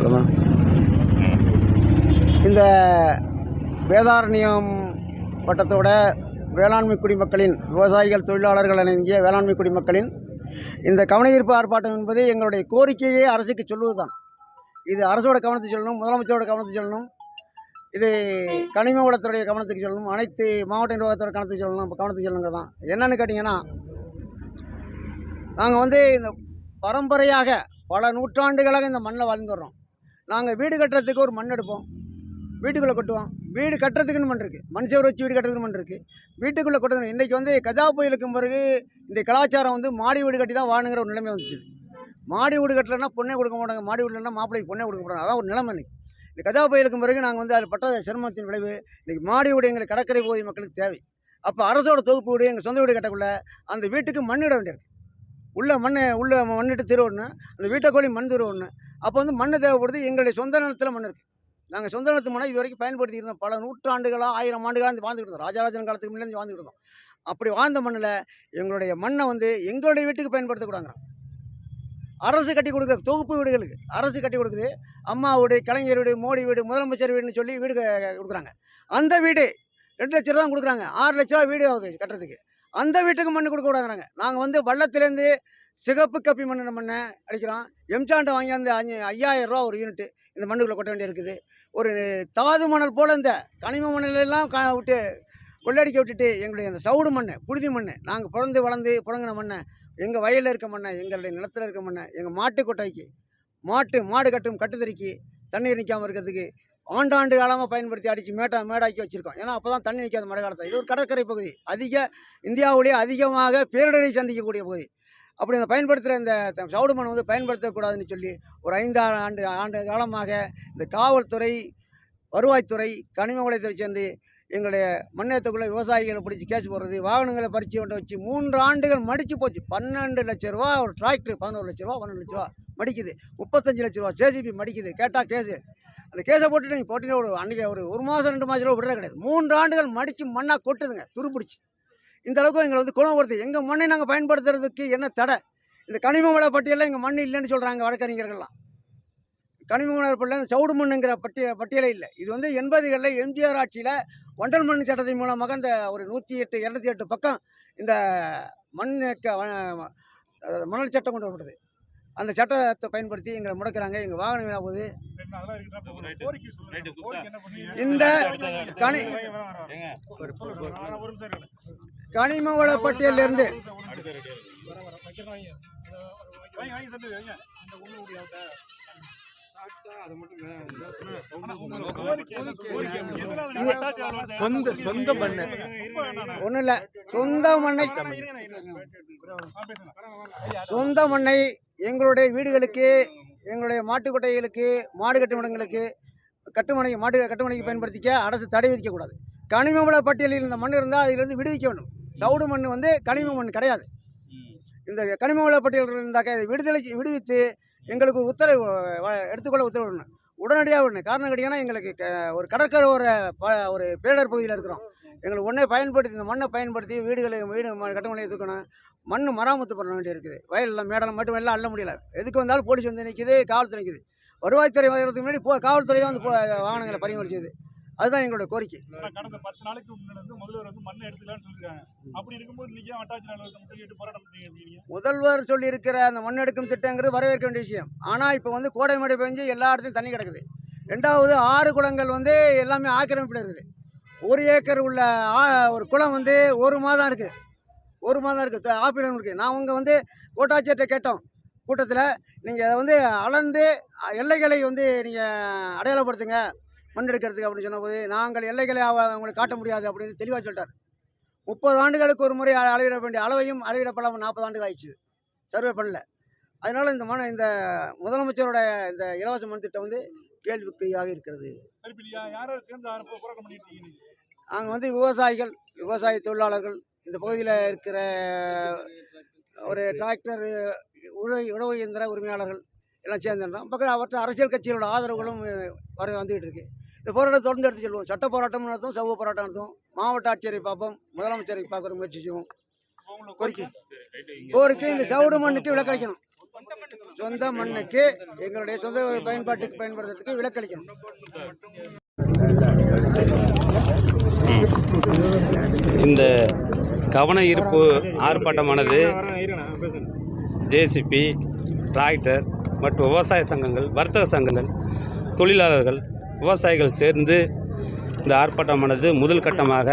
சொல்லுமா இந்த வேதாரண்யம் வட்டத்தோட வேளாண்மை குடிமக்களின் விவசாயிகள் தொழிலாளர்கள் அணங்கிய வேளாண்மை குடிமக்களின் இந்த கவனஈர்ப்பு ஆர்ப்பாட்டம் என்பது எங்களுடைய கோரிக்கையே அரசுக்கு சொல்வதுதான் இது அரசோட கவனத்துக்கு சொல்லணும் முதலமைச்சரோட கவனத்துக்கு சொல்லணும் இது கனிம வளத்துடைய கவனத்துக்கு சொல்லணும் அனைத்து மாவட்ட நிர்வாகத்தோட கவனத்துக்கு சொல்லணும் கவனத்துக்கு சொல்லணுங்க தான் என்னன்னு கேட்டிங்கன்னா நாங்கள் வந்து இந்த பரம்பரையாக பல நூற்றாண்டுகளாக இந்த மண்ணில் வாழ்ந்து வர்றோம். நாங்கள் வீடு கட்டுறதுக்கு ஒரு மண் எடுப்போம். வீட்டுக்குள்ளே கொட்டுவோம். வீடு கட்டுறதுக்குன்னு மண் இருக்குது மண் சேவர் வச்சு வீடு கட்டுறதுக்கு மண் இருக்குது வீட்டுக்குள்ளே கொட்டணும் இன்றைக்கி வந்து கஜா புயலுக்கும் பிறகு இந்த கலாச்சாரம் வந்து மாடி வீடு கட்டி தான் வாணுங்கிற ஒரு நிலைமை வந்துச்சு. மாடி வீடு கட்டலைன்னா பொண்ணே கொடுக்க மாட்டாங்க. மாடி வீடுலன்னா மாப்பிள்ளைக்கு பொண்ணே கொடுக்க மாட்டாங்க. அதான் ஒரு நிலைமை இன்றைக்கி இந்த கஜா புயலுக்கும் பிறகு நாங்கள் வந்து அது பட்ட சிரமத்தின் விளைவு. இன்றைக்கி மாடி வீடு எங்களுக்கு கடற்கரை பகுதி மக்களுக்கு தேவை. அப்போ அரசோட தொகுப்பு வீடு எங்கள் சொந்த வீடு கட்டக்குள்ள அந்த வீட்டுக்கு மண் இட வேண்டியிருக்கு. உள்ள மண்ணை உள்ள மண்ணிட்டு திருவண்ணு அந்த வீட்டை கோழி மண் திருவண்ணு அப்போ வந்து மண் தேவைப்படுது. எங்களுடைய சொந்த நிலத்தில் மண் இருக்குது நாங்கள் சொந்த நிலத்து மண்ணை இது வரைக்கும் பயன்படுத்தி இருந்தோம். பல நூற்றாண்டுகளாக ஆயிரம் ஆண்டுகளாக இருந்து வாழ்ந்துக்கிட்டு இருந்தோம். ராஜராஜன் காலத்துக்கு முன்னாடி வாழ்ந்துக்கிட்டு இருந்தோம். அப்படி வாழ்ந்த மண்ணில் எங்களுடைய மண்ணை வந்து எங்களுடைய வீட்டுக்கு பயன்படுத்தக்கூடாங்க அரசு கட்டி கொடுக்குற தொகுப்பு வீடுகளுக்கு அரசு கட்டி கொடுக்குது. அம்மா வீடு கலைஞர் வீடு மோடி வீடு முதலமைச்சர் வீடுன்னு சொல்லி வீடு கொடுக்குறாங்க. அந்த வீடு ரெண்டு லட்ச ரூபா தான் கொடுக்குறாங்க. ஆறு லட்ச ரூபா வீடு ஆகுது கட்டுறதுக்கு. அந்த வீட்டுக்கு மண் கொடுக்க கூடாதுறாங்க நாங்கள் வந்து வள்ளத்துலேருந்து சிகப்பு கப்பி மண் மண்ணை அடிக்கிறோம். எம்சாண்டை வாங்கியாந்து அஞ்சு ஐயாயிரம் ரூபா ஒரு யூனிட்டு இந்த மண்ணுக்குள்ளே கொட்ட வேண்டியிருக்குது ஒரு தாது மணல் போல் இந்த கனிம மணலெல்லாம் கா விட்டு கொள்ளடிக்க விட்டுட்டு எங்களுடைய அந்த சவுடு மண் புழுதி மண் நாங்கள் பிறந்து வளர்ந்து புழங்கின மண்ணை எங்கள் வயலில் இருக்க மண்ணை எங்களுடைய நிலத்தில் இருக்க மண்ணை எங்கள் மாட்டு கொட்டாய்க்கு மாட்டு மாடு கட்டும் கட்டுத்தறிக்கு தண்ணீர் நிற்காமல் இருக்கிறதுக்கு ஆண்டாண்டு காலமாக பயன்படுத்தி அடித்து மேட்டா மேடாக்கி வச்சுருக்கோம். ஏன்னா அப்போ தான் தண்ணி நிற்காது மழை காலத்தில். இது ஒரு கடற்கரை பகுதி. அதிக இந்தியாவிலேயே அதிகமாக பேரிடரை சந்திக்கக்கூடிய பகுதி. அப்படி அந்த பயன்படுத்துகிற இந்த சவுடு மண் வந்து பயன்படுத்தக்கூடாதுன்னு சொல்லி ஒரு ஐந்தாறு ஆண்டு ஆண்டு காலமாக இந்த காவல்துறை வருவாய்த்துறை கனிம வளத்துறை சேர்ந்து எங்களுடைய மண்ணேத்துக்குள்ளே விவசாயிகளை பிடிச்சி கேஸ் போடுறது வாகனங்களை பறித்து கொண்டு வச்சு மூன்று ஆண்டுகள் மடித்து போச்சு. பன்னெண்டு லட்ச ரூபா ஒரு டிராக்டர் பதினோரு லட்ச ரூபா பன்னெண்டு லட்ச ரூபா மடிக்குது. முப்பத்தஞ்சு லட்ச ரூபா ஜேசிபி மடிக்குது. கேட்டால் கேஸு. அந்த கேஸை போட்டு நீங்கள் போட்டினே ஒரு அன்றைக்கி ஒரு ஒரு மாதம் ரெண்டு மாதம் விடுறது கிடையாது. மூன்று ஆண்டுகள் மடித்து மண்ணாக கொட்டுதுங்க துருப்பிடிச்சு. இந்த அளவுக்கு எங்களை வந்து குணப்படுத்து எங்கள் மண்ணை நாங்கள் பயன்படுத்துறதுக்கு என்ன தடை? இந்த கனிம வள பட்டியலில் எங்கள் மண் இல்லைன்னு சொல்கிறாங்க வழக்கறிஞர்கள்லாம். கனிம வள இந்த சவுடு மண்ணுங்கிற பட்டிய பட்டியலே இல்லை. இது வந்து எண்பதுகளில் எம்ஜிஆர் ஆட்சியில் வண்டல் மண் சட்டத்தின் மூலமாக இந்த ஒரு நூற்றி எட்டு இரநூத்தி எட்டு பக்கம் இந்த மண் மணல் சட்டம் கொண்டு வரப்படுது அந்த சட்டத்தை பயன்படுத்தி எங்களை முடக்கிறாங்க. எங்கள் வாகனம் வீணாக போகுது. இந்த கனி கனிம வள பட்டியலிருந்து. சொந்த சொந்த மண்ணு ஒன்றும் இல்லை. சொந்த மண்ணை சொந்த மண்ணை எங்களுடைய வீடுகளுக்கு எங்களுடைய மாட்டு கொட்டைகளுக்கு மாடு கட்டுமடங்களுக்கு கட்டுமனை மாட்டு கட்டுமனைக்கு பயன்படுத்திக்க அரசு தடை விதிக்கக்கூடாது. கனிம வள பட்டியலில் இந்த மண் இருந்தால் அதிலிருந்து விடுவிக்க வேண்டும். சவுடு மண் வந்து கனிம மண் கிடையாது. இந்த கனிம வள பட்டியல் இருந்தாக்க விடுதலை விடுவித்து எங்களுக்கு உத்தரவு எடுத்துக்கொள்ள எடுத்துக்கொள்ள உத்தரவிடணும் உடனடியாக விடணும். காரணம் கிடையாது எங்களுக்கு க- ஒரு கடற்கரை ஒரு ப- ஒரு பேரிடர் பகுதியில் இருக்கிறோம். எங்களுக்கு ஒன்றே பயன்படுத்தி இந்த மண்ணை பயன்படுத்தி வீடுகளை வீடு கட்டுமனை தூக்கணும் மண் மராமத்து பண்ண வேண்டி இருக்குது. வயலில் மேடலாம் மட்டும் எல்லாம் அள்ள முடியல. எதுக்கு வந்தாலும் போலீஸ் வந்து நிற்கிது காவல்துறை நிற்கிது வருவாய்த்துறை வர்றதுக்கு முன்னாடி போ காவல்துறை தான் வந்து போ- வாகனங்களை பரிமாறிச்சது. அதுதான் எங்களோட கோரிக்கை. கடந்த பத்து நாளைக்கு முன்னாடி முதல்வர் வந்து மண்ணை எடுத்துக்கலாம்னு சொல்லிருக்காங்க அப்படி இருக்கும்போது இன்னைக்கு வட்டாட்சி அலுவலகத்தை முற்றுகையிட்டு போராட்டம் பண்ணீங்க அப்படிங்க முதல்வர் சொல்லியிருக்கிற அந்த மண் எடுக்கும் திட்டங்கிறது வரவேற்க வேண்டிய விஷயம். ஆனால் இப்போ வந்து கோடை மழை பெஞ்சு எல்லா இடத்துலையும் தண்ணி கிடக்குது. ரெண்டாவது ஆறு குளங்கள் வந்து எல்லாமே ஆக்கிரமிப்பில் இருக்குது. ஒரு ஏக்கர் உள்ள ஒரு குளம் வந்து ஒரு மாதம் இருக்குது ஒரு மாதம் இருக்குது ஆப்பிடம் இருக்குது நான் உங்க வந்து கோட்டாட்சியர்கிட்ட கேட்டோம். கூட்டத்தில் நீங்கள் அதை வந்து அளந்து எல்லைகளை வந்து நீங்கள் அடையாளப்படுத்துங்க. மண் எடுக்கிறதுக்கு அப்படின்னு சொன்னபோது நாங்கள் எல்லைகளை அவங்களுக்கு காட்ட முடியாது அப்படின்னு தெளிவாக சொல்லிட்டார். முப்பது ஆண்டுகளுக்கு ஒரு முறை அளவிட வேண்டிய அளவையும் அளவிடப்படாமல் நாற்பது ஆண்டுகள் ஆயிடுச்சு. சர்வே பண்ணல. அதனால் இந்த மன இந்த முதலமைச்சரோட இந்த இலவச மண் திட்டம் வந்து கேள்விக்குறியாக இருக்கிறது. அங்கே நாங்கள் வந்து விவசாயிகள் விவசாய தொழிலாளர்கள் இந்த பகுதியில் இருக்கிற ஒரு டிராக்டர் உழவு உழவு இயந்திர உரிமையாளர்கள் எல்லாம் சேர்ந்துடுறோம் பக்கம் அவற்றை அரசியல் கட்சிகளோட ஆதரவுகளும் வர வந்துகிட்டு இருக்கு. இந்த போராட்டம் தொடர்ந்து எடுத்து செல்வோம். சட்ட போராட்டம் நடத்தும் சமூக போராட்டம் நடத்தும் மாவட்ட ஆட்சியரை பார்ப்போம் முதலமைச்சரை பார்க்குற முயற்சி செய்வோம் கோரிக்கை. கோரிக்கை இந்த சவுடு மண்ணுக்கு விலக்களிக்கணும். சொந்த மண்ணுக்கு எங்களுடைய சொந்த பயன்பாட்டுக்கு பயன்படுத்துறதுக்கு விலக்களிக்கணும். இந்த கவன ஈர்ப்பு ஆர்ப்பாட்டமானது ஜேசிபி டிராக்டர் மற்றும் விவசாய சங்கங்கள் வர்த்தக சங்கங்கள் தொழிலாளர்கள் விவசாயிகள் சேர்ந்து இந்த ஆர்ப்பாட்டமானது முதல் கட்டமாக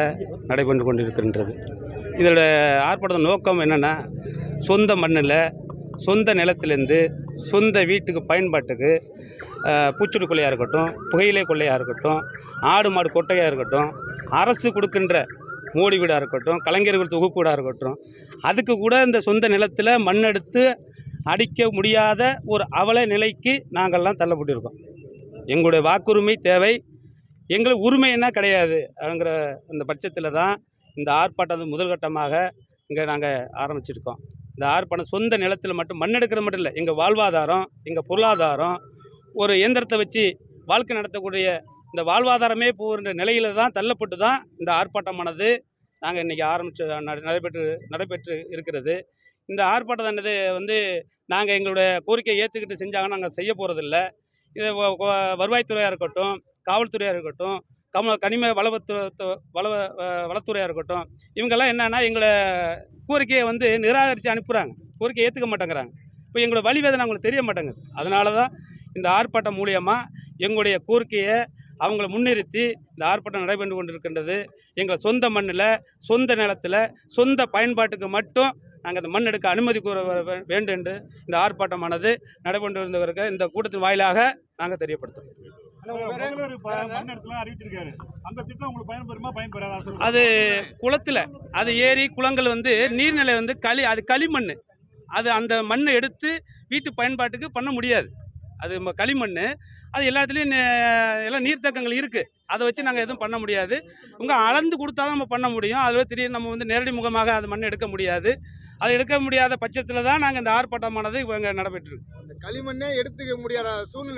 நடைபெற்று கொண்டிருக்கின்றது. இதோட ஆர்ப்பாட்ட நோக்கம் என்னென்னா சொந்த மண்ணில் சொந்த நிலத்திலேருந்து சொந்த வீட்டுக்கு பயன்பாட்டுக்கு பூச்செடி கொள்ளையாக இருக்கட்டும் புகையிலை கொள்ளையாக இருக்கட்டும் ஆடு மாடு கொட்டையாக இருக்கட்டும் அரசு கொடுக்கின்ற மோடி வீடாக இருக்கட்டும் கலைஞர்கள் தொகுப்பு வீடாக இருக்கட்டும் அதுக்கு கூட இந்த சொந்த நிலத்தில் மண் எடுத்து அடிக்க முடியாத ஒரு அவல நிலைக்கு நாங்கள்லாம் தள்ளப்பட்டிருக்கோம். எங்களுடைய வாக்குரிமை தேவை. எங்களுக்கு உரிமைன்னா கிடையாது அப்படிங்கிற அந்த பட்சத்தில் தான் இந்த ஆர்ப்பாட்டம் முதல் கட்டமாக இங்கே நாங்கள் ஆரம்பிச்சிருக்கோம். இந்த ஆர்ப்பாட்டம் சொந்த நிலத்தில் மட்டும் மண் எடுக்கிற மட்டும் இல்லை எங்கள் வாழ்வாதாரம் எங்கள் பொருளாதாரம் ஒரு இயந்திரத்தை வச்சு வாழ்க்கை நடத்தக்கூடிய இந்த வாழ்வாதாரமே போகின்ற நிலையில தான் தள்ளப்பட்டு தான் இந்த ஆர்ப்பாட்டமானது நாங்கள் இன்றைக்கி ஆரம்பித்து நடைபெற்று நடைபெற்று இருக்கிறது. இந்த ஆர்ப்பாட்டத்தானது வந்து நாங்கள் எங்களுடைய கோரிக்கையை ஏற்றுக்கிட்டு செஞ்சாங்கன்னா நாங்கள் செய்ய போகிறதில்ல இது வருவாய்த்துறையாக இருக்கட்டும் காவல்துறையாக இருக்கட்டும் கம கனிம வளவத்து வள வளத்துறையாக இருக்கட்டும் இவங்கெல்லாம் என்னென்னா எங்களை கோரிக்கையை வந்து நிராகரித்து அனுப்புகிறாங்க கோரிக்கையை ஏற்றுக்க மாட்டேங்கிறாங்க. இப்போ எங்களோட வழி வேதனை அவங்களுக்கு தெரிய மாட்டேங்குது. அதனால தான் இந்த ஆர்ப்பாட்டம் மூலியமாக எங்களுடைய கோரிக்கையை அவங்கள முன்னிறுத்தி இந்த ஆர்ப்பாட்டம் நடைபெற்று கொண்டிருக்கின்றது எங்கள் சொந்த மண்ணில் சொந்த நிலத்தில் சொந்த பயன்பாட்டுக்கு மட்டும் நாங்கள் இந்த மண் எடுக்க அனுமதி கூற வேண்டும் என்று இந்த ஆர்ப்பாட்டமானது நடைபெற்று இருந்தவருக்கு இந்த கூட்டத்தின் வாயிலாக நாங்கள் தெரியப்படுத்துகிறோம். அது குளத்தில் அது ஏரி குளங்கள் வந்து நீர்நிலை வந்து களி அது களிமண். அது அந்த மண்ணை எடுத்து வீட்டு பயன்பாட்டுக்கு பண்ண முடியாது. அது களிமண் அது எல்லாத்துலேயும் எல்லாம் நீர்த்தக்கங்கள் இருக்குது அதை வச்சு நாங்கள் எதுவும் பண்ண முடியாது. உங்க அளந்து கொடுத்தா தான் நம்ம பண்ண முடியும். அதில் திடீர்னு நம்ம வந்து நேரடி முகமாக அது மண் எடுக்க முடியாது. அது எடுக்க முடியாத பட்சத்தில் தான் நாங்கள் இந்த ஆர்ப்பாட்டமானது இங்கே நடைபெற்றிருக்கு அந்த களிமண்ணே எடுத்துக்க முடியாத சூழ்நிலை